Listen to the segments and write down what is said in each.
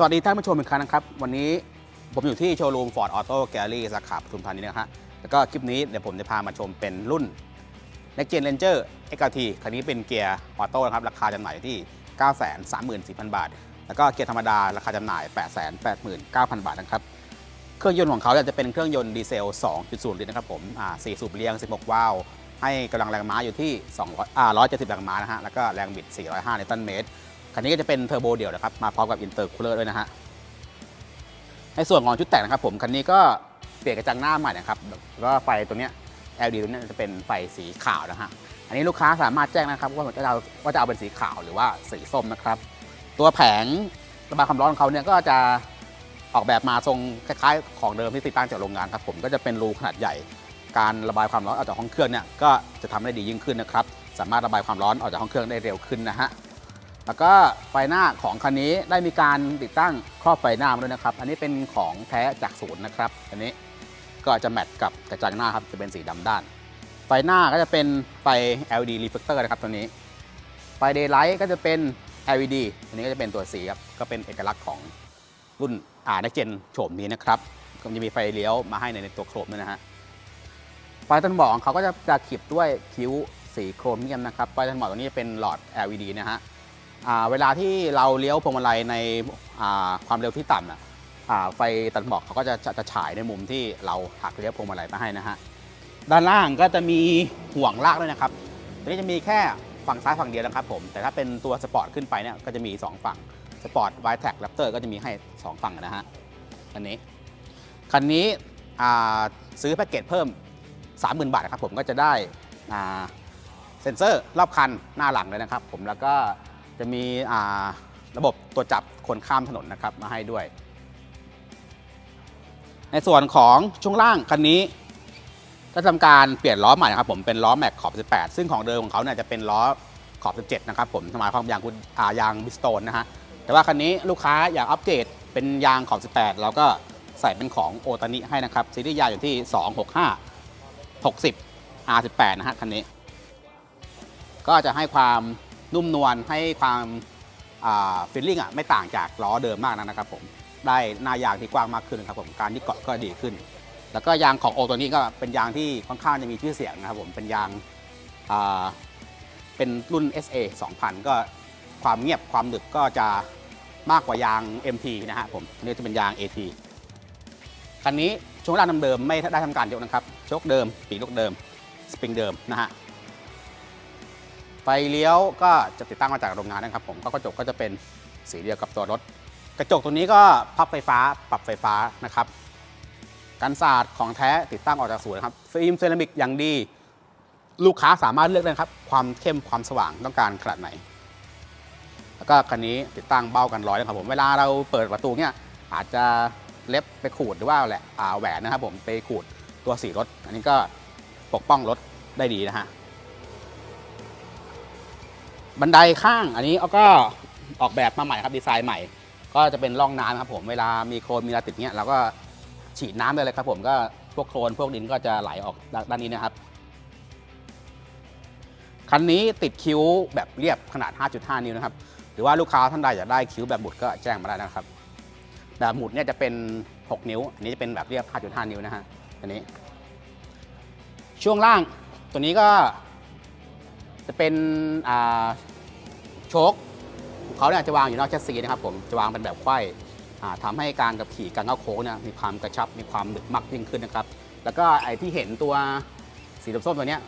สวัสดีท่านผู้ชมอีกครั้งนะครับ วันนี้ผมอยู่ที่โชว์รูม Ford Auto Gallery สาขาปทุมธานีนะฮะแล้วก็คลิปนี้เดี๋ยวผมจะพามาชมเป็นรุ่น Next Gen Ranger XLT คันนี้เป็นเกียร์ออโต้นะครับ ราคาจำหน่ายที่ 934,000 บาท แล้วก็เกียร์ธรรมดา ราคาจำหน่าย 889,000 บาทนะครับ เครื่องยนต์ของเขาจะเป็นเครื่องยนต์ดีเซล 2.0 ลิตรนะครับผมอ่า4สูบเรียง 16 วาล์วให้กำลังแรงม้าอยู่ที่200อ่า170 แรงม้านะฮะ แล้วก็แรงบิด 405 นิวตันเมตร คันนี้ก็จะเป็นเทอร์โบเดี่ยวนะครับ มาพร้อมกับอินเตอร์คูลเลอร์ด้วยนะฮะ ในส่วนของชุดแต่งนะครับผม คันนี้ก็เปลี่ยนกระจังหน้าใหม่นะครับ แล้วก็ไฟตัวเนี้ย LED ตัวเนี้ยจะเป็นไฟสีขาวนะฮะ อันนี้ลูกค้าสามารถแจ้งนะครับว่าจะเอาว่าจะเอาเป็นสีขาวหรือว่าสีส้มนะครับ ตัวแผงระบายความร้อนของเขาเนี่ยก็จะออกแบบมาทรงคล้ายๆ ของเดิมที่ติดตั้งจากโรงงานครับผม ก็จะเป็นรูขนาดใหญ่ การระบายความร้อนออกจากห้องเครื่องเนี่ยก็จะทำได้ดียิ่งขึ้นนะครับ สามารถระบายความร้อนออกจากห้องเครื่องได้เร็วขึ้นนะฮะ แล้วก็ไฟหน้าของคันนี้ได้มีการติดตั้งครอบไฟหน้ามาด้วยนะครับ อันนี้เป็นของแท้จากศูนย์นะครับ อันนี้ก็จะแมทกับกระจังหน้าครับ จะเป็นสีดำด้าน ไฟหน้าก็จะเป็นไฟ LED reflector นะครับตัวนี้ ไฟ daylight ก็จะเป็น LED อันนี้ก็จะเป็นตัวสีครับ ก็เป็นเอกลักษณ์ของรุ่นอ่า next gen โฉมนี้นะครับก็จะมีไฟเลี้ยวมาให้ในตัวโครมด้วยนะฮะ ไฟตันหมอกของเขาก็จะจะขีดด้วยคิ้วสีโครเมียมนะครับ ไฟตันหมอกตัวนี้เป็นหลอด LED นะฮะ เวลาที่เราเลี้ยวพวงมาลัยในความเร็วที่ต่ำนะไฟตัดหมอกเขาก็จะจะจะฉายในมุมที่เราหักเลี้ยวพวงมาลัยมาให้นะฮะด้านล่างก็จะมีห่วงลากด้วยนะครับตัวนี้จะมีแค่ฝั่งซ้ายฝั่งเดียวนะครับผมแต่ถ้าเป็นตัวสปอร์ตขึ้นไปเนี่ยก็จะมี 2 ฝั่งสปอร์ตไวท์แท็กแรปเตอร์ก็จะมีให้ 2 ฝั่งนะฮะคันนี้คันนี้ซื้อแพ็กเกจเพิ่ม 30,000 บาทนะครับผมก็จะได้เซ็นเซอร์รอบคันหน้าหลังเลยนะครับผมแล้วก็ จะมีระบบตัวจับคนข้ามถนนนะครับมาให้ด้วย ในส่วนของช่วงล่างคันนี้ก็ทำการเปลี่ยนล้อใหม่นะครับผมเป็นล้อแม็กขอบ 18 ซึ่งของเดิมของเขาเนี่ยจะเป็นล้อขอบ 17 นะครับผมหมายความยางคุณอายางบิสโตนนะฮะแต่ว่าคันนี้ลูกค้าอยากอัปเกรดเป็นยางขอบ 18 เราก็ใส่เป็นของโอตานิให้นะครับซีรีส์ยางอยู่ที่ 265 60 R18 นะฮะคันนี้ ก็จะให้ความ นุ่มนวลให้ความฟิลลิ่งอะไม่ต่างจากล้อเดิมมากนักนะครับผมได้หน้ายางที่กว้างมากขึ้นครับผมการที่เกาะก็ดีขึ้น แล้วก็ยางของโอตัวนี้ก็เป็นยางที่ค่อนข้างจะมีชื่อเสียงนะครับผมเป็นยางเป็นรุ่น SA 2000 ก็ความเงียบความหนึบก็จะมากกว่ายาง MT นะฮะผมนนี้จะเป็นยาง AT คันนี้ช่วงล่างเดิมไม่ได้ทำการยกนะครับโชคเดิมปีกลูกเดิมสปริงเดิมนะฮะ ฟเลี้ยวก็จะติดตั้งมาจากโรงงานนะครับผมก็กระจกก็จะเป็นสีเดียวกับตัวรถ กระจกตัวนี้ก็พับไฟฟ้าปรับไฟฟ้านะครับกันศาสตร์ของแท้ติดตั้งออกจากศูนย์นะครับฟิล์มเซรามิกอย่างดี ลูกค้าสามารถเลือกได้นะครับ ความเข้มความสว่างต้องการขนาดไหน แล้วก็คันนี้ติดตั้งเบ้ากันร้อยนะครับผมเวลาเราเปิดประตูเนี่ยอาจจะเล็บไปขูดหรือว่าแหละแหวนนะครับผมไปขูดตัวสีรถ อันนี้ก็ปกป้องรถได้ดีนะฮะ บันไดข้างอันนี้เอาก็ออกแบบมาใหม่ครับดีไซน์ใหม่ ก็จะเป็นร่องน้ำครับผมเวลามีโคลนมีอะไรติดเนี้ยเราก็ฉีดน้ำได้เลยครับผมก็พวกโคลนพวกดินก็จะไหลออกด้านนี้นะครับคันนี้ติดคิ้วแบบเรียบขนาด 5.5 นิ้วนะครับ หรือว่าลูกค้าท่านใดอยากได้คิ้วแบบบุดก็แจ้งมาได้นะครับ แบบหมุดเนี่ยจะเป็น 6 นิ้ว อันนี้จะเป็นแบบเรียบ 5.5 นิ้วนะฮะ อันนี้ ช่วงล่างตัวนี้ก็จะเป็นอ่า โชคเขาเนี่ยจะวางอยู่นอกแชสซีนะครับผมจะวางเป็นแบบไขว้อ่าทำให้การกับขี่การเข้าโค้งเนี่ยมีความกระชับมีความหนึบมากยิ่งขึ้นนะครับ แล้วก็ไอ้ที่เห็นตัวสีส้มตัวเนี้ย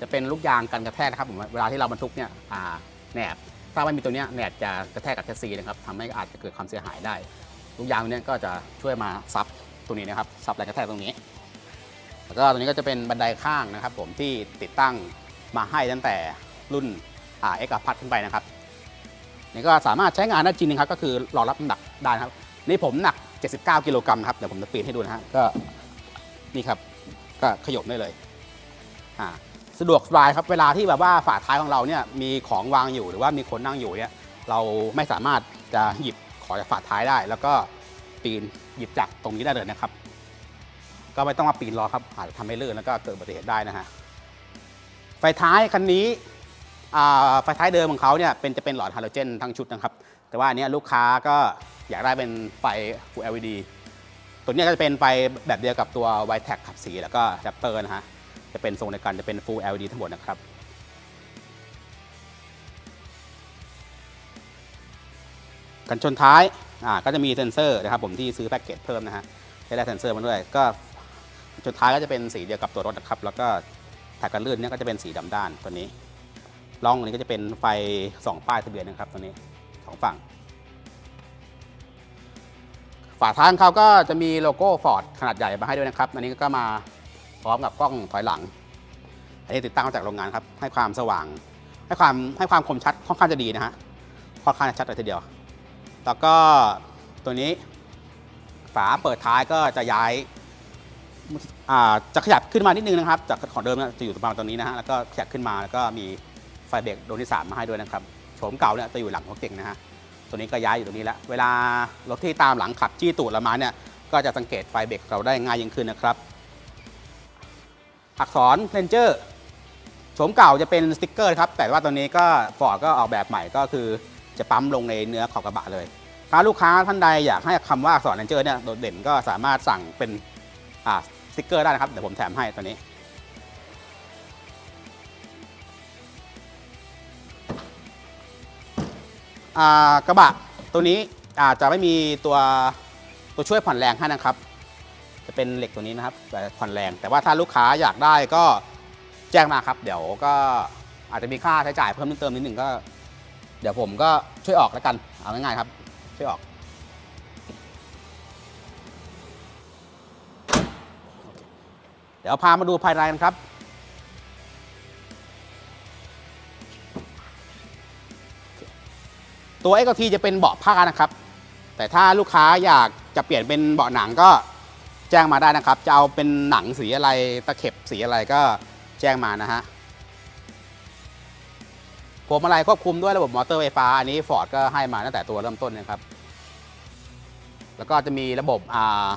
จะเป็นลูกยางกันกระแทกนะครับผมเวลาที่เราบรรทุกเนี่ยแหนบถ้าไม่มีตัวเนี้ยแหนบจะกระแทกกับแชสซีนะครับทำให้อาจจะเกิดความเสียหายได้ ลูกยางตัวเนี้ยก็จะช่วยมาซับตรงนี้นะครับซับแรงกระแทกตรงนี้ แล้วก็ตัวนี้ก็จะเป็นบันไดข้างนะครับ ผมที่ติดตั้งมาให้ตั้งแต่รุ่น เอ็กซ์พัทขึ้นไปนะครับนี่ก็สามารถใช้งานได้จริงนะครับก็คือรองรับน้ำหนักได้นะครับนี่ผมหนัก 79 กิโลกรัมครับเดี๋ยวผมจะปีนให้ดูนะฮะก็นี่ครับก็ขยบได้เลยอ่าสะดวกสบายครับเวลาที่แบบว่าฝาท้ายของเราเนี่ยมีของวางอยู่หรือว่ามีคนนั่งอยู่เนี่ยเราไม่สามารถจะหยิบของจากฝาท้ายได้ แล้วก็ปีนหยิบจากตรงนี้ได้เลยนะครับ ก็ไม่ต้องมาปีนรอครับอาจจะทำให้ลื่นแล้วก็เกิดอุบัติเหตุได้นะฮะไฟท้ายคันนี้ ไฟท้ายเดิมของเขาเนี่ยเป็นจะเป็นหลอดฮาโลเจนทั้งชุดนะครับ แต่ว่าอันนี้ลูกค้าก็อยากได้เป็นไฟ Full LED ตัวนี้ก็จะเป็นไฟแบบเดียวกับตัว w i t e c ขับสี แล้วก็แรปเตอร์นะฮะ จะเป็นทรงในการจะเป็น Full LED ทั้งหมดนะครับกันชนท้ายอ่าก็จะมีเซนเซอร์นะครับผมที่ซื้อแพ็กเกจเพิ่มนะฮะได้เซนเซอร์มาด้วยก็กันชนท้ายก็จะเป็นสีเดียวกับตัวรถนะครับ แล้วก็แท็กกันลื่นเนี่ยก็จะเป็นสีดำด้านตัวนี้ ล่องนี้ก็จะเป็นไฟสองป้ายทะเบียนนะครับตัวนี้สองฝั่ง ฝาท้ายของเขาก็จะมีโลโก้ฟอร์ดขนาดใหญ่มาให้ด้วยนะครับ อันนี้ก็มาพร้อมกับกล้องถอยหลัง อันนี้ติดตั้งมาจากโรงงานครับ ให้ความสว่าง ให้ความให้ความคมชัดค่อนข้างจะดีนะฮะ ค่อนข้างจะชัดเลยทีเดียว แล้วก็ตัวนี้ฝาเปิดท้ายก็จะย้ายจะขยับขึ้นมานิดนึงนะครับ จากของเดิมจะอยู่ประมาณตรงนี้นะฮะ แล้วก็ขยับขึ้นมาแล้วก็มี ไฟเบรกดวงที่สามมาให้ด้วยนะครับโฉมเก่าเนี่ยจะอยู่หลังของเก่งนะฮะตัวนี้ก็ย้ายอยู่ตรงนี้แล้ว เวลารถที่ตามหลังขับจี้ตูดเรามาเนี่ยก็จะสังเกตไฟเบรกเราได้ง่ายยิ่งขึ้นนะครับ อักษรเ a นเจอร์โฉมเก่าจะเป็นสติกเกอร์ครับ แต่ว่าตัวนี้ก็ฟอร์ดก็ออกแบบใหม่ก็คือจะปั๊มลงในเนื้อขอบกระบะเลย ถ้าลูกค้าท่านใดอยากให้คำว่าอักษรเ a นเจอร์เนี่ยโดดเด่นก็สามารถสั่งเป็นอ่าสติกเกอร์ได้นะครับเดี๋ยวผมแถมให้ตัวนี้ กระบะตัวนี้อาจจะไม่มีตัวตัวช่วยผ่อนแรงให้นะครับ จะเป็นเหล็กตัวนี้นะครับแต่ผ่อนแรง แต่ว่าถ้าลูกค้าอยากได้ก็แจ้งมาครับ เดี๋ยวก็อาจจะมีค่าใช้จ่ายเพิ่มเติมนิดหนึ่งก็ เดี๋ยวผมก็ช่วยออกแล้วกันเอาง่ายๆครับ ช่วยออกเดี๋ยวพามาดูภายในกันครับ ตัว x อ t จะเป็นเบาะผ้านะครับ แต่ถ้าลูกค้าอยากจะเปลี่ยนเป็นเบาะหนังก็แจ้งมาได้นะครับ จะเอาเป็นหนังสีอะไรตะเข็บสีอะไรก็แจ้งมานะฮะพวงมาลัยควบคุมด้วยระบบมอเตอร์ไฟฟ้า อันนี้ฟอร์ดก็ให้มาตั้งแต่ตัวเริ่มต้นนะครับ แล้วก็จะมีระบบอ่า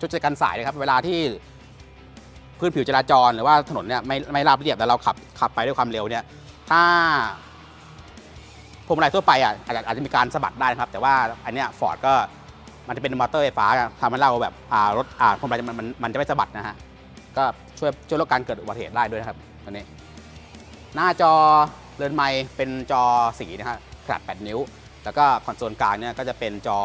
ชุดจัดการสายนะครับ เวลาที่พื้นผิวจราจรหรือว่าถนนเนี่ยไม่ไม่ราบเรียบแต่เราขับขับไปด้วยความเร็วเนี่ย ถ้า วงมาลัยทั่วไปอะอาจจะอาจจะมีการสะบัดได้นะครับ แต่ว่าอันเนี้ยฟอร์ดก็มันจะเป็นมอเตอร์ไฟฟ้าทำให้เราแบบอ่ารถอ่าพวงมาลัยมันมันมันจะไม่สะบัดนะฮะก็ช่วยช่วยลดการเกิดอุบัติเหตุได้ด้วยนะครับอันนี้ หน้าจอเรือนไม้เป็นจอสีนะฮะขนาด 8 นิ้ว แล้วก็คอนโซลกลางเนี่ยก็จะเป็นจอ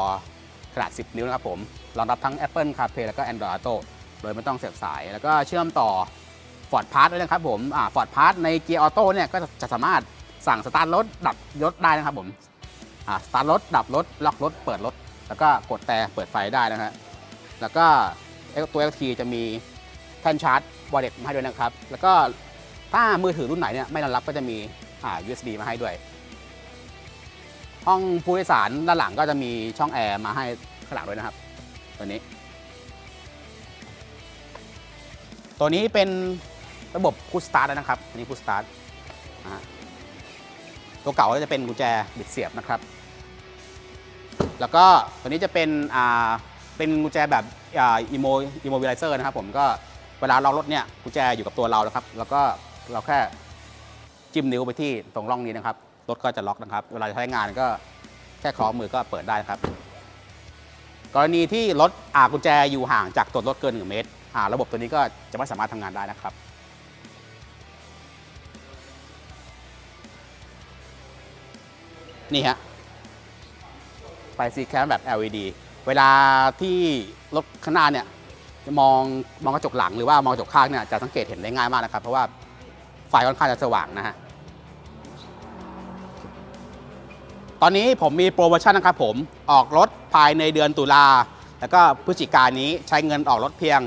ขนาด 10 นิ้วนะครับผมรองรับทั้ง Apple CarPlay แล้วก็ Android Auto โดยไม่ต้องเสียบสาย แล้วก็เชื่อมต่อ Ford Pass ด้วยนะครับผมอ่า Ford Pass ในเกียร์ออโต้เนี่ยก็จะจะสามารถ สั่งสตาร์ทรถดับรถได้นะครับผมอ่าสตาร์ทรถดับรถล็อกรถเปิดรถ แล้วก็กดแต่เปิดไฟได้นะฮะแล้วก็ตัว LT จะมีแท่นชาร์จวอลเล็ตมาให้ด้วยนะครับ แล้วก็ถ้ามือถือรุ่นไหนเนี่ยไม่รองรับก็จะมีอ่า USB มาให้ด้วย ห้องผู้โดยสารด้านหลังก็จะมีช่องแอร์มาให้ข้างหลังด้วยนะครับ ตัวนี้ ตัวนี้เป็นระบบพุชสตาร์ทนะครับอันนี้พุชสตาร์ทนะฮะ ตัวเก่าก็จะเป็นกุญแจบิดเสียบนะครับ แล้วก็ตัวนี้จะเป็นอ่าเป็นกุญแจแบบอ่าอีโมอีโมบิไลเซอร์นะครับผมก็เวลาล็อกรถเนี่ยกุญแจอยู่กับตัวเรานะครับ แล้วก็เราแค่จิ้มนิ้วไปที่ตรงร่องนี้นะครับรถก็จะล็อกนะครับ เวลาใช้งานก็แค่คล้องมือก็เปิดได้นะครับ กรณีที่รถอากุญแจอยู่ห่างจากตัวรถเกิน 1 เมตรอ่าระบบตัวนี้ก็จะไม่สามารถทำงานได้นะครับ นี่ฮะไฟสีแคมแบบ LED เวลาที่รถข้างหน้าเนี่ยจะมองมองกระจกหลังหรือว่ามองกระจกข้างเนี่ยจะสังเกตเห็นได้ง่ายมากนะครับ เพราะว่าไฟค่อนข้างจะสว่างนะฮะตอนนี้ผมมีโปรโมชั่นนะครับผมออกรถภายในเดือนตุลาแล้วก็พฤศจิกายนนี้ใช้เงินออกรถเพียง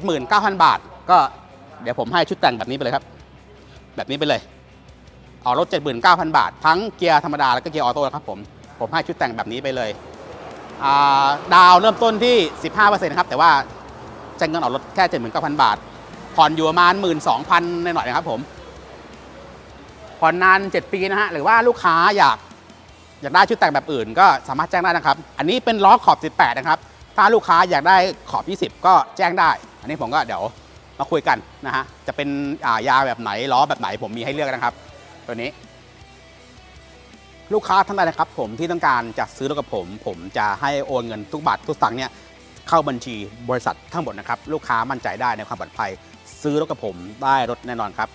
79,000 บาท ก็เดี๋ยวผมให้ชุดแต่งแบบนี้ไปเลยครับ แบบนี้ไปเลย ออกรถ 79,000 บาท ทั้งเกียร์ธรรมดา แล้วก็เกียร์ออโต้ครับผม ผมให้ชุดแต่งแบบนี้ไปเลยาดาวเริ่มต้นที่ 15%นะครับ แต่ว่าใช้เงินออกรถแค่ 79,000 บาท ผ่อนอยู่ประมาณ 12,000หน่อยนะครับผม ผ่อนนาน 7 ปีนะฮะ หรือว่าลูกค้าอยากอยากได้ชุดแต่งแบบอื่น ก็สามารถแจ้งได้นะครับ อันนี้เป็นล้อขอบ 18 นะครับ ถ้าลูกค้าอยากได้ขอบ 20 ก็แจ้งได้ อันนี้ผมก็เดี๋ยวมาคุยกันนะฮะ จะเป็นายาแบบไหนล้อแบบไหนผมมีให้เลือกนะครับ ตัวนี้ ลูกค้าท่านใดนะครับ ผมที่ต้องการจะซื้อรถกับผม ผมจะให้โอนเงินทุกบาททุกสตางค์เนี่ยเข้าบัญชีบริษัททั้งหมดนะครับ ลูกค้ามั่นใจได้ในความปลอดภัย ซื้อรถกับผมได้รถแน่นอนครับ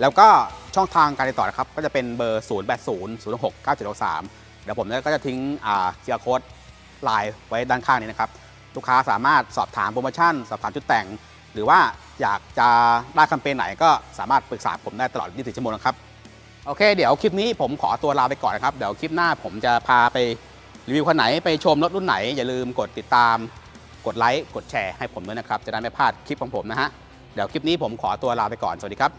แล้วก็ช่องทางการติดต่อนะครับ ก็จะเป็นเบอร์ 0 8 0 0 6 9 7 6 3 เดี๋ยวผมก็จะทิ้งอ่าเคียร์โค้ดไลน์ไว้ด้านข้างนี้นะครับ ลูกค้าสามารถสอบถามโปรโมชั่น สอบถามจุดแต่ง หรือว่าอยากจะได้แคมเปญไหนก็สามารถปรึกษาผมได้ตลอด 24 ชั่วโมงนะครับ โอเค เดี๋ยวคลิปนี้ผมขอตัวลาไปก่อนนะครับ เดี๋ยวคลิปหน้าผมจะพาไปรีวิวคันไหนไปชมรถรุ่นไหน อย่าลืมกดติดตาม กดไลค์ กดแชร์ให้ผมด้วยนะครับ จะได้ไม่พลาดคลิปของผมนะฮะ เดี๋ยวคลิปนี้ผมขอตัวลาไปก่อน สวัสดีครับ